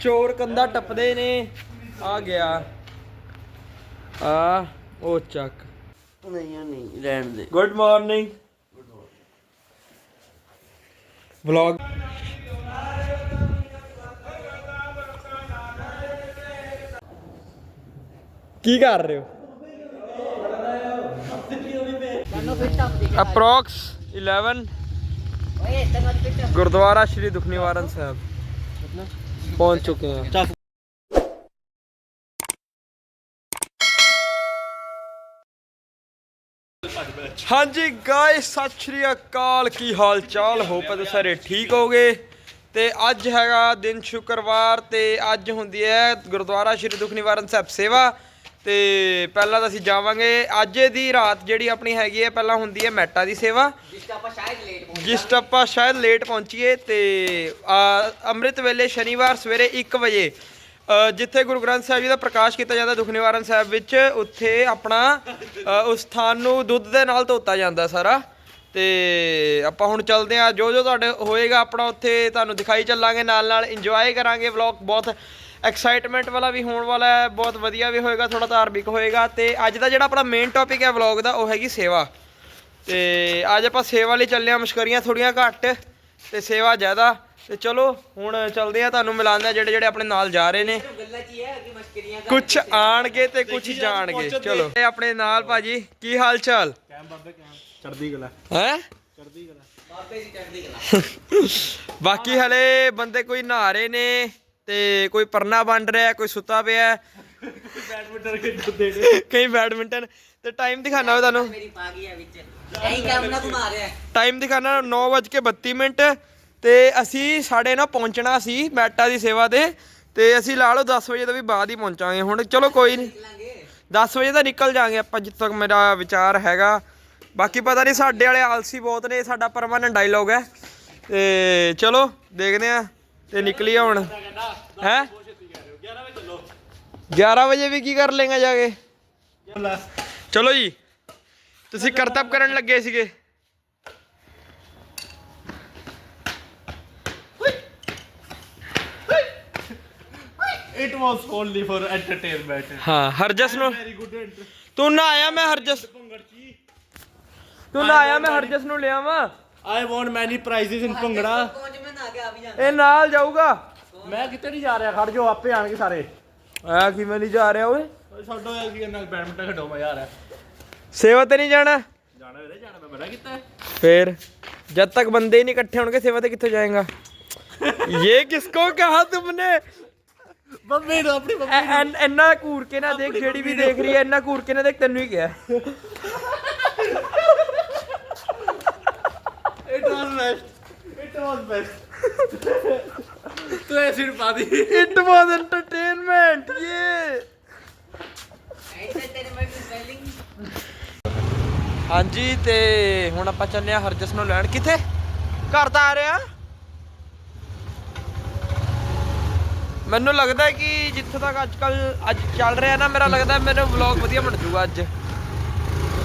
ਚੋਰ ਕੰਦਾ ਟੱਪਦੇ ਨੇ। ਆ ਗਿਆ। ਆ ਉਹ ਚੱਕ। ਨਹੀਂ ਨਹੀਂ ਰਹਿਣ ਦੇ। ਗੁੱਡ ਮਾਰਨਿੰਗ ਵਲੌਗ ਕੀ ਕਰ ਰਹੇ ਹੋ? ਅਪਰੋਕਸ 11 ਗੁਰਦੁਆਰਾ ਸ਼੍ਰੀ ਦੁਖ ਨਿਵਾਰਨ ਸਾਹਿਬ। ਪਹੁੰਚ ਚੁੱਕੇ ਹਾਂ। ਹਾਂਜੀ ਗਾਇਸ ਸਤਿ ਸ਼੍ਰੀ ਅਕਾਲ। ਕੀ ਹਾਲ ਚਾਲ ਹੋਪ ਹੈ ਤੁਸੀਂ ਸਾਰੇ ਠੀਕ ਹੋਗੇ ਤੇ ਅੱਜ ਹੈਗਾ ਦਿਨ ਸ਼ੁੱਕਰਵਾਰ ਤੇ ਅੱਜ ਹੁੰਦੀ ਹੈ ਗੁਰਦੁਆਰਾ ਸ਼੍ਰੀ ਦੁਖ ਨਿਵਾਰਨ ਸਾਹਿਬ ਸੇਵਾ। ਤੇ ਪਹਿਲਾਂ ਤਾਂ ਅਸੀਂ ਜਾਵਾਂਗੇ। ਅੱਜ ਦੀ ਰਾਤ ਜਿਹੜੀ ਆਪਣੀ ਹੈਗੀ ਹੈ ਪਹਿਲਾਂ ਹੁੰਦੀ ਹੈ ਮੈਟਾ ਦੀ ਸੇਵਾ। ਜਿਸ ਤੋਂ ਆਪਾਂ ਸ਼ਾਇਦ ਲੇਟ ਜਿਸ ਤੋਂ ਆਪਾਂ ਸ਼ਾਇਦ ਲੇਟ ਪਹੁੰਚੀਏ ਤੇ ਅੰਮ੍ਰਿਤ ਵੇਲੇ ਸ਼ਨੀਵਾਰ ਸਵੇਰੇ 1 ਵਜੇ ਜਿੱਥੇ ਗੁਰੂ ਗ੍ਰੰਥ ਸਾਹਿਬ ਜੀ ਦਾ ਪ੍ਰਕਾਸ਼ ਕੀਤਾ ਜਾਂਦਾ ਦੁਖ ਨਿਵਾਰਨ ਸਾਹਿਬ ਵਿੱਚ, ਉੱਥੇ ਆਪਣਾ ਉਸ ਸਥਾਨ ਨੂੰ ਦੁੱਧ ਦੇ ਨਾਲ ਧੋਤਾ ਜਾਂਦਾ ਸਾਰਾ। ਤੇ ਆਪਾਂ ਹੁਣ ਚੱਲਦੇ ਆ ਜੋ ਜੋ ਤੁਹਾਡੇ ਹੋਏਗਾ ਆਪਣਾ ਉੱਥੇ ਤੁਹਾਨੂੰ ਦਿਖਾਈ ਚੱਲਾਂਗੇ, ਨਾਲ ਨਾਲ ਇੰਜੋਏ ਕਰਾਂਗੇ ਵਲੌਗ ਬਹੁਤ ਐਕਸਾਈਟਮੈਂਟ ਵਾਲਾ ਵੀ ਹੋਣ ਵਾਲਾ ਹੈ, ਬਹੁਤ ਵਧੀਆ ਵੀ ਹੋਏਗਾ ਥੋੜਾ ਧਾਰਮਿਕ ਹੋਏਗਾ। ਤੇ ਅੱਜ ਦਾ ਜਿਹੜਾ ਆਪਣਾ ਮੇਨ ਟੌਪਿਕ ਹੈ ਵਲੌਗ ਦਾ, ਉਹ ਹੈਗੀ ਸੇਵਾ। ਤੇ ਅੱਜ ਆਪਾਂ ਸੇਵਾ ਲਈ ਚੱਲੇ ਆ ਮਸ਼ਕਰੀਆਂ ਥੋੜੀਆਂ ਘੱਟ ਤੇ ਸੇਵਾ ਜ਼ਿਆਦਾ। ਤੇ ਚਲੋ ਹੁਣ ਚੱਲਦੇ ਆ ਤੁਹਾਨੂੰ ਮਿਲਾਉਂਦੇ ਆ ਜਿਹੜੇ ਜਿਹੜੇ ਆਪਣੇ ਨਾਲ ਜਾ ਰਹੇ ਨੇ। ਕੁਝ ਆਣਗੇ ਤੇ ਕੁਝ ਜਾਣਗੇ। ਚਲੋ ਇਹ ਆਪਣੇ ਨਾਲ ਭਾਜੀ ਕੀ ਹਾਲ ਚਾਲ? ਚੜਦੀ ਕਲਾ। ਹੈ? ਚੜਦੀ ਕਲਾ। ਬਾਕੀ ਹਲੇ ਬੰਦੇ ਕੋਈ ਨਹਾ ਰਹੇ ਨੇ ਤੇ ਕੋਈ ਪਰਨਾ ਬਣ ਰਿਹਾ ਕੋਈ ਸੁੱਤਾ ਪਿਆ। ਬੈਡਮਿੰਟਨ ਖੇਡਦੇ ਨੇ। ਕਈ ਬੈਡਮਿੰਟਨ ਤੇ ਟਾਈਮ ਦਿਖਾਣਾ ਵਾ ਤੁਹਾਨੂੰ। ਮੇਰੀ ਪਾ ਗਈ ਆ ਵਿੱਚ। ਐਂ ਕੰਮ ਨਾ ਘੁਮਾ ਰਿਹਾ ਟਾਈਮ ਦਿਖਾਣਾ 9:32 ਮਿੰਟ। ਤੇ ਅਸੀਂ ਸਾਡੇ ਨਾਲ ਪਹੁੰਚਣਾ ਸੀ ਮੈਟਾ ਦੀ ਸੇਵਾ ਤੇ। ਤੇ ਅਸੀਂ ਲਾ ਲਓ 10 ਵਜੇ ਤੋਂ ਵੀ ਬਾਅਦ ਹੀ ਪਹੁੰਚਾਂਗੇ। ਹੁਣ ਚਲੋ ਕੋਈ ਨਹੀਂ ਲਾਂਗੇ 10 ਵਜੇ ਤਾਂ ਨਿਕਲ ਜਾਾਂਗੇ ਆਪਾਂ ਜਿੱਥੇ ਤੱਕ ਮੇਰਾ ਵਿਚਾਰ ਹੈਗਾ। ਬਾਕੀ ਪਤਾ ਨਹੀਂ ਸਾਡੇ ਵਾਲੇ ਆਲਸੀ ਬਹੁਤ ਨੇ ਸਾਡਾ ਪਰਮਾਨੈਂਟ ਡਾਇਲੌਗ ਹੈ। ਤੇ ਚਲੋ ਦੇਖਦੇ ਆ ਤੇ ਨਿਕਲੀਏ ਹੁਣ। ਹੈ? 11 ਵਜੇ ਵੀ ਕੀ ਕਰ ਲੇਗਾ ਜਾ ਕੇ? ਚਲੋ ਜੀ। ਤੁਸੀਂ ਕਰਤੱਵ ਕਰਨ ਲੱਗੇ ਸੀਗੇ। It was only for entertainment ਹਾਂ ਹਰਜਸ ਨੂੰ ਵੈਰੀ ਗੁੱਡ ਤੂੰ ਨਾ ਆਇਆ ਮੈਂ ਹਰਜਸ ਤੂੰ ਨਾ ਆਇਆ ਮੈਂ ਹਰਜਸ ਨੂੰ ਲਿਆਵਾਂ। I want many prizes in bhangra. ਪਹੁੰਚ ਮੈਂ ਨਾ ਕੇ ਆ ਵੀ ਜਾਂਦਾ ਇਹ ਨਾਲ ਜਾਊਗਾ। ਮੈਂ ਕਿਤੇ ਨਹੀਂ ਜਾ ਰਿਹਾ ਖੜ ਜਾਓ ਆਪੇ ਆਣਗੇ ਸਾਰੇ। ਆ ਕਿਵੇਂ ਨਹੀਂ ਜਾ ਰਿਹਾ ਓਏ? ਛੱਡੋ ਯਾਰ ਕੀ ਨਾਲ ਬੈਡਮਿੰਟਨ ਖੇਡੋ ਮਜ਼ਾ ਆ ਰਿਹਾ। ਸੇਵਾ ਤੇ ਨਹੀਂ ਜਾਣਾ? ਜਾਣਾ ਵੀਰੇ ਜਾਣਾ ਮੈਂ ਮਨਾ ਕੀਤਾ। ਹੈ। ਫੇਰ ਜਦ ਤੱਕ ਬੰਦੇ ਹੀ ਨਹੀਂ ਇਕੱਠੇ ਹੋਣਗੇ ਸੇਵਾ ਤੇ ਕਿੱਥੋਂ ਜਾਏਗਾ? ਇਹ ਕਿਸਕੋ ਕਹਾ ਤੁਮਨੇ? ਮੰਮੀ ਨੂੰ ਆਪਣੀ ਮੰਮੀ ਐ- ਐਨ- ਇੰਨਾ ਘੂਰ ਕੇ ਨਾ ਦੇਖ ਜਿਹੜੀ ਵੀ ਦੇਖ ਰਹੀ ਹੈ ਇੰਨਾ ਘੂਰ ਕੇ ਨਾ ਦੇਖ ਤੈਨੂੰ ਹੀ ਕਿਹਾ। It was best it was best ਤੂੰ ਐਸੀ ਪਾ ਦੀ। ਇਟ ਵਾਸ ਐਂਟਰਟੇਨਮੈਂਟ ਯੇ ਹਾਂਜੀ ਤੇ ਹੁਣ ਆਪਾਂ ਚੱਲੇ ਆ ਹਰਜਸ ਨੂੰ ਲੈਣ। ਕਿੱਥੇ? ਘਰ ਤਾਂ ਆ ਰਿਹਾ। ਮੈਨੂੰ ਲੱਗਦਾ ਹੈ ਕਿ ਜਿੱਥੇ ਤੱਕ ਅੱਜ ਕੱਲ ਅੱਜ ਚੱਲ ਰਿਹਾ ਨਾ ਮੇਰਾ ਲੱਗਦਾ ਮੈਨੂੰ ਵਲੌਗ ਵਧੀਆ ਬਣ ਜਾਊਗਾ ਅੱਜ।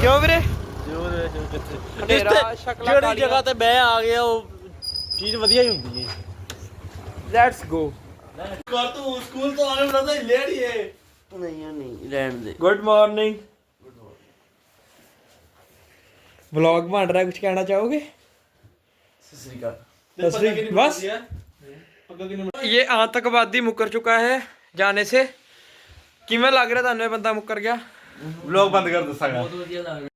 ਕਿਉਂ ਵੀਰੇ? ਜੋਰ ਕਿੱਥੇ? ਹਨੇਰਾ, ਸ਼ਕਲਾਂ ਜਿਹੜੀ ਕਾਲੀਆਂ। ਜਗ੍ਹਾ ਤੇ ਮੈਂ ਆ ਗਿਆ ਉਹ ਚੀਜ਼ ਵਧੀਆ ਹੀ ਹੁੰਦੀ ਹੈ। ਲੈਟਸ ਗੋ ਕਰ ਤੂੰ ਸਕੂਲ ਤੋਂ ਆਣੇ ਬਣਾ ਤਾਂ ਲੈ ਰਹੀ ਹੈ ਗੁੱਡ ਮਾਰਨਿੰਗ ਵਲੌਗ ਬਣ ਰਿਹਾ ਕੁਝ ਕਹਿਣਾ ਚਾਹੋਗੇ? ਸਤਿ ਸ੍ਰੀ ਅਕਾਲ। ਬਸ। ਇਹ ਆਤੰਕਵਾਦੀ ਮੁਕਰ ਚੁੱਕਾ ਹੈ ਜਾਣੇ ਸੇ। ਕਿਵੇਂ ਲੱਗ ਰਿਹਾ ਤੁਹਾਨੂੰ ਇਹ ਬੰਦਾ ਮੁਕਰ ਗਿਆ? ਵਲੌਗ ਬੰਦ ਕਰ ਦੱਸਾਂਗਾ। ਬਹੁਤ ਵਧੀਆ ਲੱਗ ਰਿਹਾ।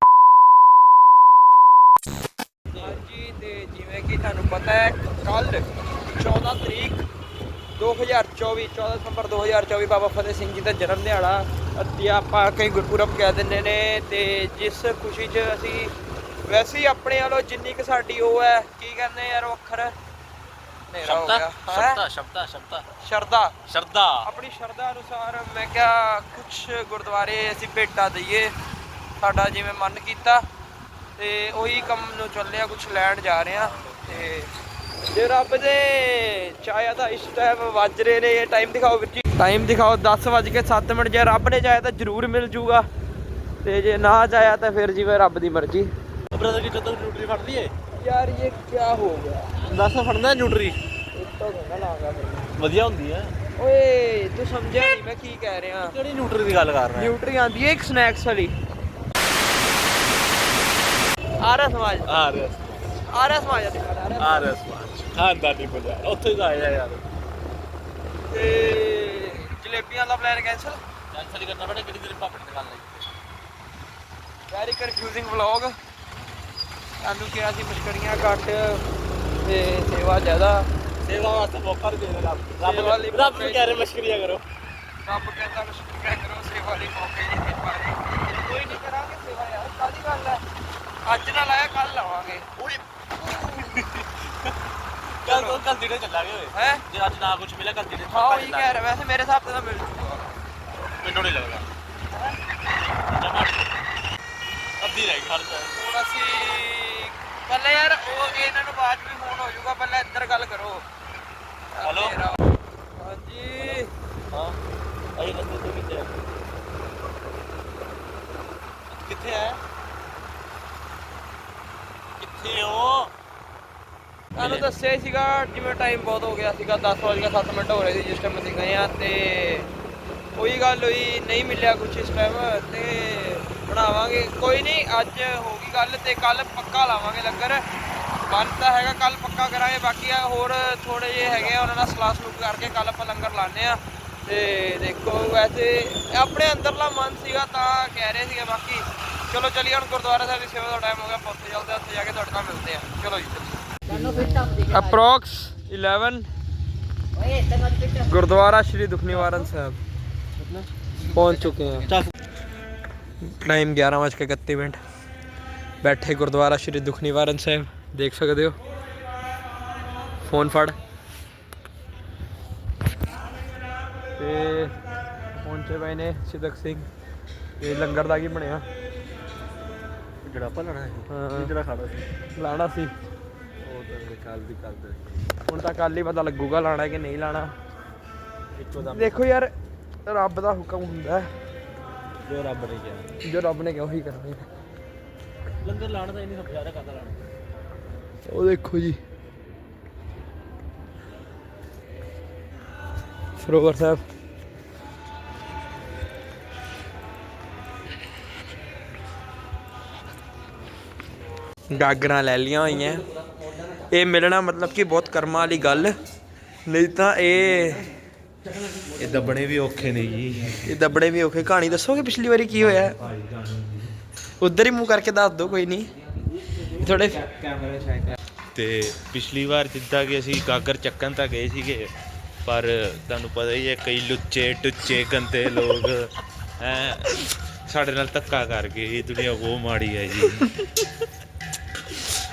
ਹਾਂਜੀ ਤੇ ਜਿਵੇਂ ਕਿ ਤੁਹਾਨੂੰ ਪਤਾ ਹੈ ਕੱਲ 14 ਤਰੀਕ 2024 14 ਦਸੰਬਰ 2024 ਬਾਬਾ ਫਤਿਹ ਸਿੰਘ ਜੀ ਦਾ ਜਨਮ ਦਿਹਾੜਾ। ਅਤੇ ਆਪਾਂ ਕਈ ਗੁਰਪੁਰਬ ਕਹਿ ਦਿੰਦੇ ਨੇ ਤੇ ਜਿਸ ਖੁਸ਼ੀ 'ਚ ਅਸੀਂ ਵੈਸੇ ਹੀ ਆਪਣੇ ਵੱਲੋਂ ਜਿੰਨੀ ਕਿ ਸਾਡੀ ਉਹ ਹੈ ਕੀ ਕਹਿੰਦੇ ਯਾਰ ਉਹ ਅੱਖਰ? ਹਨੇਰਾ ਹੋ ਗਿਆ ਹੈਂ? ਸ਼ਬਦਾ ਸ਼ਬਦਾ ਸ਼ਰਧਾ ਸ਼ਰਦਾ। ਆਪਣੀ ਸ਼ਰਧਾ ਅਨੁਸਾਰ ਮੈਂ ਕਿਹਾ ਕੁਝ ਗੁਰਦੁਆਰੇ ਅਸੀਂ ਭੇਟਾ ਦਈਏ ਸਾਡਾ ਜਿਵੇਂ ਮਨ ਕੀਤਾ। ਤੇ ਉਹੀ ਕੰਮ ਨੂੰ ਚੱਲਿਆ ਕੁਝ ਲੈਣ ਜਾ ਰਹੇ ਆ ਤੇ ਜੇ ਰੱਬ ਦੇ ਚਾਹਿਆ ਤਾਂ ਇਸ ਟਾਈਮ ਵੱਜ ਰਹੇ ਨੇ ਇਹ ਟਾਈਮ ਦਿਖਾਓ ਵੀਰ ਜੀ। ਟਾਈਮ ਦਿਖਾਓ 10 ਵੱਜ ਕੇ 7 ਮਿੰਟ ਜੇ ਰੱਬ ਨੇ ਚਾਹਿਆ ਤਾਂ ਜ਼ਰੂਰ ਮਿਲ ਜੂਗਾ। ਤੇ ਜੇ ਨਾ ਚਾਹਿਆ ਤਾਂ ਫਿਰ ਜਿਵੇਂ ਰੱਬ ਦੀ ਮਰਜ਼ੀ। ਬ੍ਰਦਰ ਕੀ ਜਦੋਂ ਨਿਊਟਰੀ ਫੜ ਲਈਏ। ਯਾਰ ਇਹ ਕੀ ਹੋ ਗਿਆ? ਦੱਸ ਫੜਨਾ ਨਿਊਟਰੀ ਲਾਗਾ ਵਧੀਆ ਹੁੰਦੀ ਹੈ ਓਏ ਤੂੰ ਸਮਝਿਆ ਨਹੀਂ ਮੈਂ ਕੀ ਕਹਿ ਰਿਹਾ। ਕਿਹੜੀ ਨਿਊਟਰੀ ਦੀ ਗੱਲ ਕਰ ਰਿਹਾ? ਨਿਊਟਰੀ ਆਂਦੀ ਹੈ ਇੱਕ ਸਨੈਕਸ ਵਾਲੀ। ਆਰਾ ਸਮਾਜ। ਆ ਰਿਹਾ ਆਰਾ ਸਮਾਜ ਦੀ ਗੱਲ, ਆਰਾ ਆ ਰਿਹਾ ਸਮਾਜ ਖਾਨਦਾਨੀ ਬਾਜ਼ਾਰ। ਉੱਥੇ ਹੀ ਆਇਆ ਯਾਰ। ਤੇ ਜਲੇਬੀਆਂ ਦਾ ਪਲਾਨ ਕੈਂਸਲ ਕੈਂਸਲ ਹੀ ਕਰਨਾ ਬੜਾ ਕਿਹੜੀ ਦਿਨ ਪਾਪੜੀ ਦੁਕਾਨ ਲਈ? ਵੈਰੀ ਕਨਫਿਊਜ਼ਿੰਗ ਵਲੌਗ ਸਾਨੂੰ ਕਿਹਾ ਸੀ ਮਸ਼ਕਰੀਆਂ ਘੱਟ ਤੇ ਸੇਵਾ ਜ਼ਿਆਦਾ। ਸੇਵਾ ਵਾਸਤੇ ਮੌਕਾ ਦੇ ਦੇ ਰੱਬ। ਰੱਬ ਨੂੰ ਕਹਿ ਰਹੇ ਮਸ਼ਕਰੀਆ ਕਰੋ। ਰੱਬ ਕਹਿੰਦਾ ਮਸ਼ਕਰੀਆਂ ਕਰੋ ਸੇਵਾ ਲਈ ਮੌਕੇ ਨਹੀਂ ਮਿਲ ਪਾਏ ਕੋਈ ਨਹੀਂ ਕਰਾਂਗੇ ਸੇਵਾ ਯਾਰ ਕਾਹਦੀ ਗੱਲ ਹੈ ਅੱਜ ਨਾ ਲਾਇਆ ਕੱਲ ਲਾਵਾਂਗੇ ਦਿਨੇ ਚੱਲਾਂਗੇ ਓਏ। ਹੈ? ਜੇ ਅੱਜ ਨਾ ਕੁਝ ਮਿਲਿਆ ਕੱਲ ਦਿਨੇ ਹਾਂ ਉਹੀ ਕਹਿ ਰਿਹਾ ਵੈਸੇ ਮੇਰੇ ਹਿਸਾਬ ਤੇ ਤਾਂ ਮਿਲ ਚੁੱਕਾ ਮੈਨੂੰ ਨਹੀਂ ਲੱਗਦਾ। ਅੱਧੀ ਰਹਿ ਗਈ। ਖਰਚ ਹੁਣ ਅਸੀਂ ਪਹਿਲਾਂ ਯਾਰ ਉਹ ਇਹਨਾਂ ਨੂੰ ਬਾਅਦ ਵੀ ਫੋਨ ਹੋ ਜਾਊਗਾ ਪਹਿਲਾਂ ਇੱਧਰ ਗੱਲ ਕਰੋ। ਹੈਲੋ। ਹਾਂਜੀ। ਹਾਂ। ਆਈ ਨੰਦੇ ਤੋਂ ਕਿੱਥੇ ਹੈ ਕਿੱਥੇ ਹੈ ਕਿੱਥੇ ਹੋ? ਸਾਨੂੰ ਦੱਸਿਆ ਹੀ ਸੀਗਾ, ਜਿਵੇਂ ਟਾਈਮ ਬਹੁਤ ਹੋ ਗਿਆ ਸੀਗਾ 10 ਵਜੇ 7 ਮਿੰਟ ਹੋ ਰਹੇ ਸੀ ਜਿਸ ਟਾਈਮ ਅਸੀਂ ਗਏ ਆ ਤੇ ਉਹੀ ਗੱਲ ਹੋਈ, ਨਹੀਂ ਮਿਲਿਆ ਕੁਝ ਇਸ ਟਾਈਮ ਤੇ ਬਣਾਵਾਂਗੇ। ਕੋਈ ਨਹੀਂ, ਅੱਜ ਹੋ ਗਈ ਗੱਲ ਤੇ ਕੱਲ ਪੱਕਾ ਲਾਵਾਂਗੇ ਲੰਗਰ। ਬੰਦ ਤਾਂ ਹੈਗਾ ਕੱਲ ਪੱਕਾ ਕਰਾਂਗੇ, ਬਾਕੀ ਆ ਹੋਰ ਥੋੜੇ ਜਿਹੇ ਹੈਗੇ ਆ, ਉਹਨਾਂ ਨਾਲ ਸਲਾਹ ਸਲੂਕ ਕਰਕੇ ਕੱਲ ਆਪਾਂ ਲੰਗਰ ਲਾਣੇ ਆ ਤੇ ਦੇਖੋ, ਵੈਸੇ ਆਪਣੇ ਅੰਦਰਲਾ ਮਨ ਸੀਗਾ ਤਾਂ ਕਹਿ ਰਹੇ ਸੀਗੇ, ਬਾਕੀ ਚਲੋ ਚਲੀਏ, ਹੁਣ ਗੁਰਦੁਆਰਾ ਸਾਹਿਬ ਦੀ ਸੇਵਾ ਦਾ ਟਾਈਮ ਹੋ ਗਿਆ, ਆਪਾਂ ਉੱਥੇ ਚੱਲਦੇ ਉੱਥੇ ਜਾ ਕੇ ਤੁਹਾਡੇ ਨਾਲ ਮਿਲਦੇ ਆ ਚਲੋ ਜੀ ਤੈਨੂੰ ਅਪਰੋਕਸ 11 ਓਏ ਤੈਨੂੰ ਫਿੱਟ ਗੁਰਦੁਆਰਾ ਸ਼੍ਰੀ ਦੁਖਨਿਵਾਰਨ ਸਾਹਿਬ ਪਹੁੰਚ ਚੁੱਕੇ ਹਾਂ ਟਾਈਮ 11:31 ਮਿੰਟ ਬੈਠੇ ਗੁਰਦੁਆਰਾ ਸ਼੍ਰੀ ਦੁਖਨਿਵਾਰਨ ਸਾਹਿਬ ਦੇਖ ਸਕਦੇ ਹੋ ਫੋਨ ਫੜ ਤੇ ਪਹੁੰਚੇ ਪਏ ਨੇ ਸਿਦਕ ਸਿੰਘ ਇਹ ਲੰਗਰ ਦਾ ਕੀ ਬਣਿਆ ਜਿਹੜਾ ਆਪਾਂ ਲੈਣਾ ਹੈ ਜਿਹੜਾ ਖਾਣਾ ਸੀ ਲਾਣਾ ਸੀ ਕੱਲ ਦੀ ਕੱਲ ਦੇ ਹੁਣ ਤਾਂ ਕੱਲ ਹੀ ਪਤਾ ਲੱਗੂਗਾ ਲਾਣਾ ਕਿ ਨਹੀਂ ਲਾਣਾ ਇੱਕੋ ਦਮ। ਦੇਖੋ ਯਾਰ ਰੱਬ ਦਾ ਹੁਕਮ ਹੁੰਦਾ। ਹੈ ਜੋ ਰੱਬ ਨੇ ਕਿਹਾ। ਜੋ ਰੱਬ ਨੇ ਕਿਹਾ ਉਹੀ ਕਰਨਾ ਹੈ। ਲੰਗਰ ਲਾਣ ਦਾ ਇਹਨੇ ਸਭ ਜ਼ਿਆਦਾ ਕਰਦਾ ਲਾਣਾ ਉਹ ਦੇਖੋ ਜੀ। ਸਰੋਵਰ ਸਾਹਿਬ। ਗਾਗਰਾਂ ਲੈ ਲੀਆਂ ਹੋਈਆਂ। ਇਹ ਮਿਲਣਾ ਮਤਲਬ ਕਿ ਬਹੁਤ ਕਰਮਾਂ ਵਾਲੀ ਗੱਲ। ਨਹੀਂ ਤਾਂ ਇਹ ਇਹ ਦੱਬਣੇ ਵੀ ਔਖੇ ਨੇ ਜੀ। ਇਹ ਦੱਬੜੇ ਵੀ ਔਖੇ। ਕਹਾਣੀ ਦੱਸੋਗੇ ਪਿਛਲੀ ਵਾਰੀ ਕੀ ਹੋਇਆ? ਉਧਰ ਹੀ ਮੂੰਹ ਕਰਕੇ ਦੱਸ ਦਿਓ ਕੋਈ ਨਹੀਂ। ਥੋੜੇ ਤੇ ਪਿਛਲੀ ਵਾਰ ਜਿੱਦਾਂ ਕਿ ਅਸੀਂ ਗਾਗਰ ਚੱਕਣ ਤਾਂ ਗਏ ਸੀਗੇ ਪਰ ਤੁਹਾਨੂੰ ਪਤਾ ਹੀ ਹੈ ਕਈ ਲੁੱਚੇ ਟੁੱਚੇ ਗੰਦੇ ਲੋਕ ਹੈ। ਸਾਡੇ ਨਾਲ ਧੱਕਾ ਕਰ ਗਏ ਇਹ ਦੁਨੀਆ ਬਹੁਤ ਮਾੜੀ ਹੈ ਜੀ।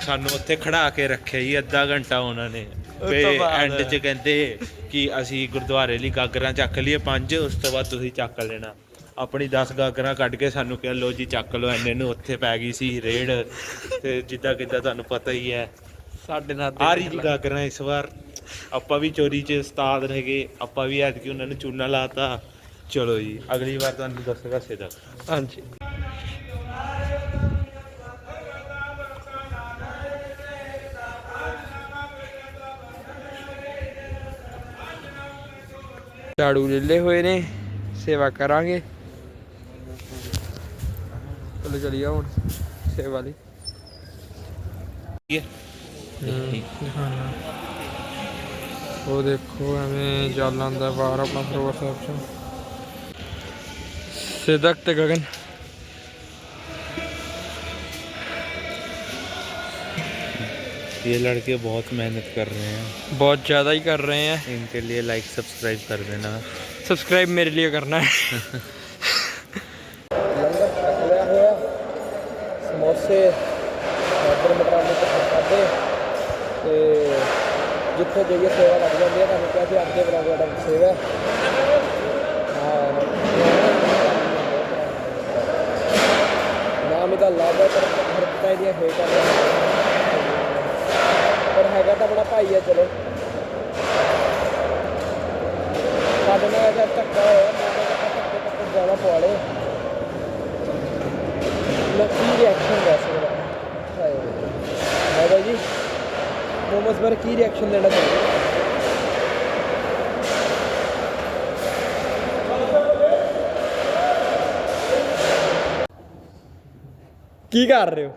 ਸਾਨੂੰ ਉੱਥੇ ਖੜਾ ਕੇ ਰੱਖਿਆ ਜੀ ਅੱਧਾ ਘੰਟਾ ਉਹਨਾਂ ਨੇ। ਤੋਂ? ਐਂਡ 'ਚ ਕਹਿੰਦੇ ਕਿ ਅਸੀਂ ਗੁਰਦੁਆਰੇ ਲਈ ਗਾਗਰਾਂ ਚੱਕ ਲਈਏ ਪੰਜ ਉਸ ਤੋਂ ਬਾਅਦ ਤੁਸੀਂ ਚੱਕ ਲੈਣਾ। ਆਪਣੀ 10 ਗਾਗਰਾਂ ਕੱਢ ਕੇ ਸਾਨੂੰ ਕਿਹਾ ਲੋ ਜੀ ਚੱਕ ਲਓ ਐਨੇ ਨੂੰ ਉੱਥੇ ਪੈ ਗਈ ਸੀ ਰੇਡ। ਤੇ ਜਿੱਦਾਂ ਕਿੱਦਾਂ ਤੁਹਾਨੂੰ ਪਤਾ ਹੀ ਹੈ। ਸਾਡੇ ਨਾਲ ਆ ਰਹੀ ਜੀ ਗਾਗਰਾਂ ਇਸ ਵਾਰ ਆਪਾਂ ਵੀ ਚੋਰੀ 'ਚ ਉਸਤਾਦ ਹੈਗੇ ਆਪਾਂ ਵੀ ਐਤਕੀ ਉਹਨਾਂ ਨੂੰ ਚੂਨਾ ਲਾਤਾ। ਚਲੋ ਜੀ ਅਗਲੀ ਵਾਰ ਤੁਹਾਨੂੰ ਦੱਸੇਗਾ ਸਿੱਧਾ। ਹਾਂਜੀ। ਝਾੜੂ ਲੈ ਹੋਏ ਨੇ, ਸੇਵਾ ਕਰਾਂਗੇ। ਚਲੋ ਚਲੀਏ ਹੁਣ, ਸੇਵਾ ਲਈ। ਉਹ ਦੇਖੋ ਐਵੇਂ ਜਲ ਆਉਂਦਾ ਬਾਹਰ ਆਪਣਾ ਸਰੋਵਰ ਸਾਹਿਬ ਚੋਂ। ਸਿਦਕ ਤੇ ਗगन ये लड़के बहुत मेहनत कर रहे हैं बहुत ज़्यादा ही कर रहे हैं इनके लिए लाइक सब्सक्राइब कर देना सब्सक्राइब मेरे लिए करना है ਲੰਗਰ ਛਕ ਲਿਆ ਹੋਇਆ ਸਮੋਸੇ ਮਟਰ ਮਟਰਾਲੇ ਤੇ ਖਾਦੇ ਤੇ ਜਿੱਥੇ ਜਾਈਏ ਸੇਵਾ ਲੱਗ ਜਾਂਦੀ ਹੈ ਤੁਹਾਨੂੰ ਕਿਹਾ ਸੀ ਅੱਗੇ ਬਰਾਬਰ ਦਾ ਸੇਵਾ ਹੈ। ਹਾਂ ਨਾਮ ਇਹਦਾ ਲਾਭ ਹੈ ਪਰ ਹਰਕਤਾਂ ਇਹਦੀਆਂ ਹੇਠ ਮੇਰਾ ਤਾਂ ਬੜਾ ਭਾਈ ਆ, ਚਲੋ। ਸਾਡੇ ਨਾਲ ਇਹਦਾ ਧੱਕਾ ਹੋਇਆ ਜ਼ਿਆਦਾ ਪਵਾ ਲਏ। ਕੀ ਰਿਐਕਸ਼ਨ ਦੇ ਸਕਦਾ ਹਾਏ। ਜੀ ਮੋਮਸ ਬਾਰੇ ਕੀ ਰਿਐਕਸ਼ਨ ਦੇਣਾ ਚਾਹੀਦਾ ਕੀ ਕਰ ਰਹੇ ਹੋ?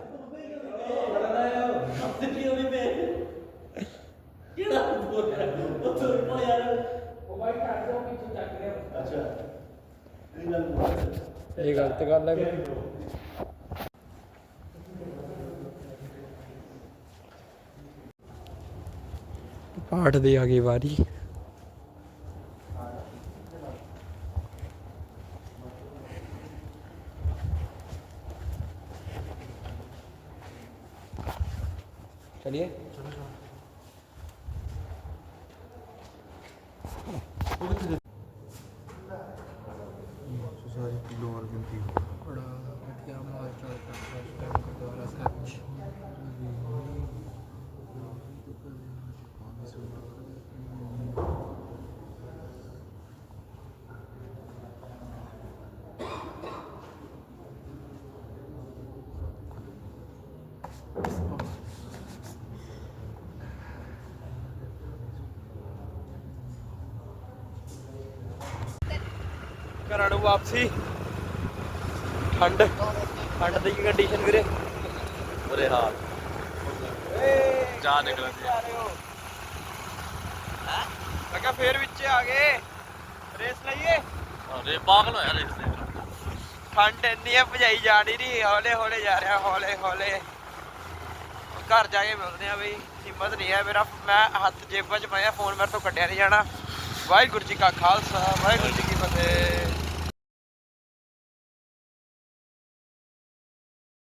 ਇਹ ਗਲਤ ਗੱਲ ਹੈ ਪਾਠ ਦੀ ਆ ਗਈ ਵਾਰੀ। ਘਰਾਂ ਨੂੰ ਵਾਪਸੀ। ਠੰਡ। ਠੰਡ ਦੀ ਕੰਡੀਸ਼ਨ ਵੀਰੇ? ਬੁਰੇ ਹਾਲ। ਚਾਹ ਨਿਕਲਦੀ ਮੈਂ ਕਿਹਾ ਫੇਰ ਵਿੱਚ ਆ ਗਏ। ਰੇਸ ਲਈਏ। ਅਰੇ ਪਾਗਲ ਹੋਇਆ ਰੇਸ ਦੇ ਠੰਡ ਇੰਨੀ ਆ ਭਜਾਈ ਜਾ ਨਹੀਂ। ਰਹੀ ਹੌਲੇ ਹੌਲੇ ਜਾ ਰਿਹਾ ਹੌਲੇ ਹੌਲੇ। ਘਰ ਜਾ ਕੇ ਮਿਲਦੇ ਆ ਬਈ। ਹਿੰਮਤ ਨਹੀਂ ਹੈ ਮੇਰਾ। ਮੈਂ ਹੱਥ ਜੇਬਾਂ 'ਚ ਪਾਇਆ ਫੋਨ ਮੇਰੇ ਤੋਂ ਕੱਢਿਆ ਨਹੀਂ ਜਾਣਾ। ਵਾਹਿਗੁਰੂ ਜੀ ਕਾ ਖਾਲਸਾ ਵਾਹਿਗੁਰੂ ਜੀ ਕੀ ਫਤਿਹ।